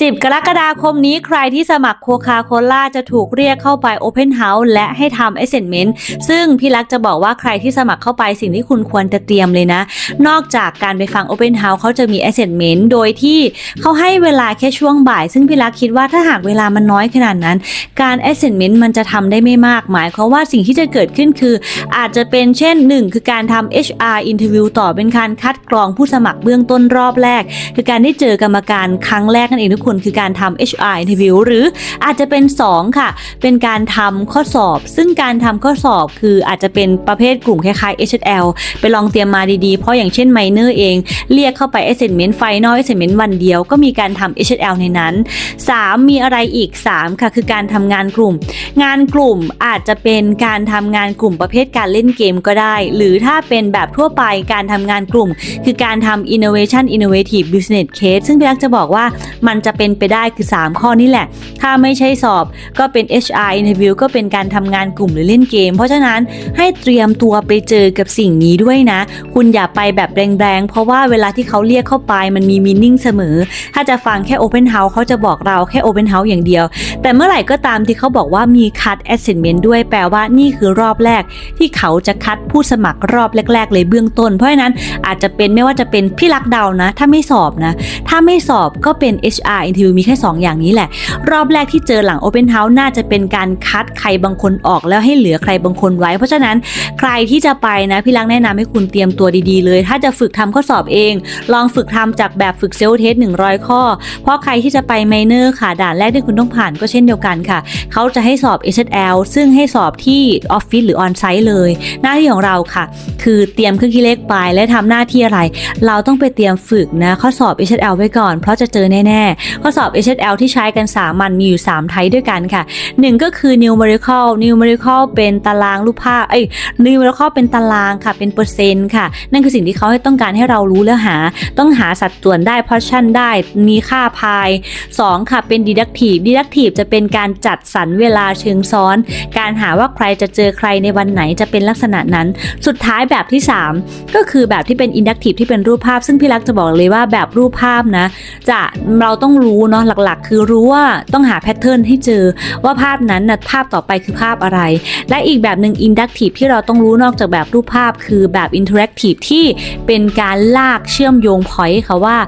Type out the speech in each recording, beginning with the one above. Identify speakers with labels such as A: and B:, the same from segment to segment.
A: 10 กรกฎาคมนี้ใครที่สมัครโคคาโคล่าจะถูกเรียกเข้าไป Open House และให้ทำ Assessment ซึ่งพี่ลักษณ์จะบอกว่าใครที่สมัครเข้าไปสิ่งที่คุณควรจะเตรียมเลยนะ นอกจากการไปฟัง Open House เขาจะมี Assessment โดยที่เขาให้เวลาแค่ช่วงบ่าย ซึ่งพี่ลักษณ์คิดว่าถ้าหากเวลามันน้อยขนาดนั้น การ Assessment มันจะทำได้ไม่มากหมายความว่าสิ่งที่จะเกิดขึ้นคือ อาจจะเป็นเช่น 1 คือการทำ HR interview ต่อเป็นการคัดกรองผู้สมัครเบื้องต้นรอบแรก คือการได้เจอกรรมการครั้งแรกนั่นเองทุกคนคือการทำ HR interview หรืออาจจะเป็น 2 ค่ะ เป็นการทำข้อสอบ ซึ่งการทำข้อสอบคืออาจจะเป็นประเภทกลุ่มคล้ายๆ HL ไปลองเตรียมมาดีๆ เพราะอย่างเช่น minor เอง เรียกเข้าไป assessment final assessment วันเดียวก็มีการทำ HL ในนั้น 3 มีอะไรอีก 3 ค่ะ คือการทำงานกลุ่ม งานกลุ่มอาจจะเป็นการทำงานกลุ่มประเภทการเล่นเกมก็ได้ หรือถ้าเป็นแบบทั่วไปการทำงานกลุ่ม คือการทำ innovation innovative business case ซึ่งพี่รักจะบอกว่ามันจะเป็นไปได้คือ 3 ข้อนี้แหละ ถ้าไม่ใช่สอบก็เป็น HR interview ก็เป็นการทำงานกลุ่มหรือเล่นเกม เพราะฉะนั้นให้เตรียมตัวไปเจอกับสิ่งนี้ด้วยนะ คุณอย่าไปแบบแรงๆ เพราะว่าเวลาที่เขาเรียกเข้าไปมันมี meaning เสมอ ถ้าจะฟังแค่ open house เขาจะบอกเราแค่ open house อย่างเดียว แต่เมื่อไหร่ก็ตามที่เขาบอกว่ามี cut assessment ด้วยแปลว่านี่คือรอบแรก ที่เขาจะคัดผู้สมัครรอบแรก ๆ เลยเบื้องต้น เพราะฉะนั้นอาจจะเป็นไม่ว่าจะเป็นพี่รักเดานะ ถ้าไม่สอบนะ ถ้าไม่สอบก็เป็น HR interview มีแค่ 2 อย่างนี้แหละ รอบแรกที่เจอหลัง Open House น่าจะเป็นการคัดใครบางคนออกแล้วให้เหลือใครบางคนไว้ เพราะฉะนั้นใครที่จะไปนะพี่รักแนะนำให้คุณเตรียมตัวดีๆเลย ถ้าจะฝึกทำข้อสอบเอง ลองฝึกทำจากแบบฝึกเซลล์เทส100ข้อ เพราะใครที่จะไปไมเนอร์ค่ะด่านแรกที่คุณต้องผ่านก็เช่นเดียวกันค่ะ เขาจะให้สอบ SL ซึ่งให้สอบที่ออฟฟิศหรือออนไซต์เลย หน้าที่ของเราค่ะ คือเตรียมเครื่องคิดเลขไปและทำหน้าที่อะไร เราต้องไปเตรียมฝึกนะข้อสอบ HL ไว้ก่อน เพราะจะเจอแน่ๆข้อสอบ HL ที่ใช้กันสามันมีอยู่ 3 ไทป์ด้วยกันค่ะ 1 ก็คือ numerical numerical เป็นตารางรูปภาพเอ้ย numerical เป็นตารางค่ะ เป็นเปอร์เซ็นต์ค่ะ นั่นคือสิ่งที่เขาให้ต้องการให้เรารู้แล้วหา ต้องหาสัดส่วนได้ portion ได้ มีค่าพาย 2 ค่ะเป็น deductive deductive จะเป็นการจัดสรรเวลาเชิงซ้อน การหาว่าใครจะเจอใครในวันไหนจะเป็นลักษณะนั้น สุดท้ายแบบที่ 3 ก็คือแบบที่เป็น inductive ที่เป็นรูปภาพ ซึ่งพี่รักจะบอกเลยว่าแบบรูปภาพนะ จะเราต้องรู้เนาะหลักๆ คือรู้ว่าต้องหาแพทเทิร์นให้เจอว่าภาพนั้นนะภาพต่อไปคือภาพอะไร และอีกแบบหนึ่ง inductive ที่เราต้องรู้นอกจากแบบรูปภาพ คือแบบ interactive ที่เป็นการลากเชื่อมโยง point ค่ะว่า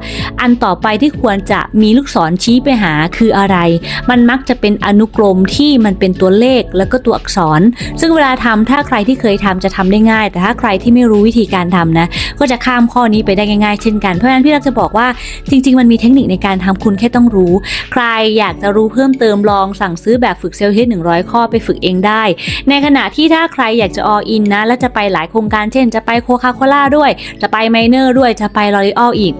A: อันต่อไปที่ควรจะมีลูกศรชี้ไปหาคืออะไร มันมักจะเป็นอนุกรมที่มันเป็นตัวเลขแล้วก็ตัวอักษร ซึ่งเวลาทำถ้าใครที่เคยทำจะทำได้ง่าย แต่ถ้าใครที่ไม่รู้วิธีการทำนะ ก็จะข้ามข้อนี้ไปได้ง่าย ๆ เช่นกันเพราะฉะนั้นพี่รักจะบอกว่าจริง ๆ มันมีเทคนิคในการทำคุณแค่ต้องรู้ ใครอยากจะรู้เพิ่มเติมลองสั่งซื้อแบบฝึกเซลล์เฮด100ข้อไปฝึกเองได้ ในขณะที่ถ้าใครอยากจะออินนะ และจะไปหลายโครงการเช่น จะไปโคคาโคล่าด้วย จะไปไมเนอร์ด้วยจะไปลอรีออลอีก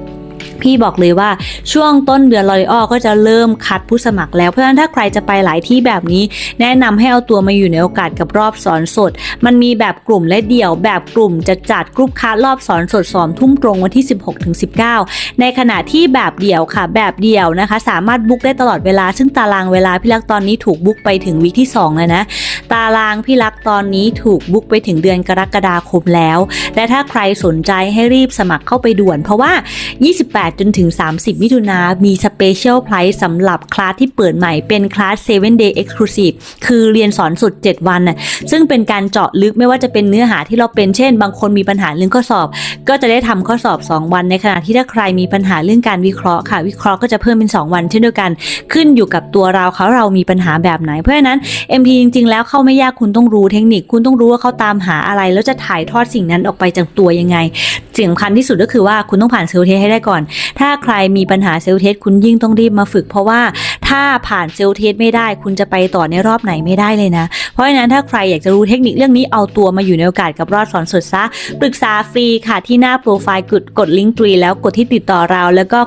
A: พี่บอกเลยว่าช่วงต้นเดือนลอรีออก็จะเริ่มคัดผู้สมัครแล้วเพราะฉะนั้นถ้าใครจะไปหลายที่แบบนี้ แนะนำให้เอาตัวมาอยู่ในโอกาสกับรอบสอนสด มันมีแบบกลุ่มและเดี่ยวแบบกลุ่มจะจัดกรุ๊ปคัดรอบสอนสดสอนทุ่มตรงวันที่ 16ถึง19 ในขณะที่แบบเดี่ยวค่ะ แบบเดี่ยวนะคะ สามารถบุ๊กได้ตลอดเวลา ซึ่งตารางเวลาพี่ลักตอนนี้ถูกบุ๊กไปถึงวีคที่ 2 แล้วนะตารางพี่ลักตอนนี้ถูกบุ๊กไปถึงเดือนกรกฎาคมแล้ว และถ้าใครสนใจให้รีบสมัครเข้าไปด่วน เพราะว่า 28 8 จนถึง 30 มิถุนามีสเปเชียลไพรส์สำหรับคลาสที่เปิดใหม่เป็นคลาส 7 day exclusive คือเรียนสอนสุด 7 วันน่ะซึ่งเป็นการเจาะลึกไม่ว่าจะเป็นเนื้อหาที่เราเป็นเช่น บางคนมีปัญหาเรื่องข้อสอบ ก็จะได้ทำข้อสอบ 2 วัน ในขณะที่ถ้าใครมีปัญหาเรื่องการวิเคราะห์ค่ะ วิเคราะห์ก็จะเพิ่มเป็น 2 วันเช่นเดียวกัน ขึ้นอยู่กับตัวเราเขาเรามีปัญหาแบบไหน เพราะฉะนั้น MP จริง ๆ แล้วเข้าไม่ยากคุณต้องรู้เทคนิคคุณต้องรู้ว่าเขาตามหาอะไร แล้วจะถ่ายทอดสิ่งนั้นออกไปจากตัวยังไงสิ่งสำคัญที่สุดก็คือว่าคุณต้องผ่านเซลล์เทสให้ได้ก่อนถ้าใครมีปัญหาเซลล์เทสคุณยิ่งต้องรีบมาฝึก เพราะว่าถ้าผ่านเซลล์เทสไม่ได้ คุณจะไปต่อในรอบไหนไม่ได้เลยนะ เพราะฉะนั้นถ้าใครอยากจะรู้เทคนิคเรื่องนี้เอาตัวมาอยู่ในโอกาสกับรอดสอนสดซะปรึกษาฟรีค่ะที่หน้าโปรไฟล์กดกดลิงก์ตรีแล้วกดที่ติดต่อเราแล้วก็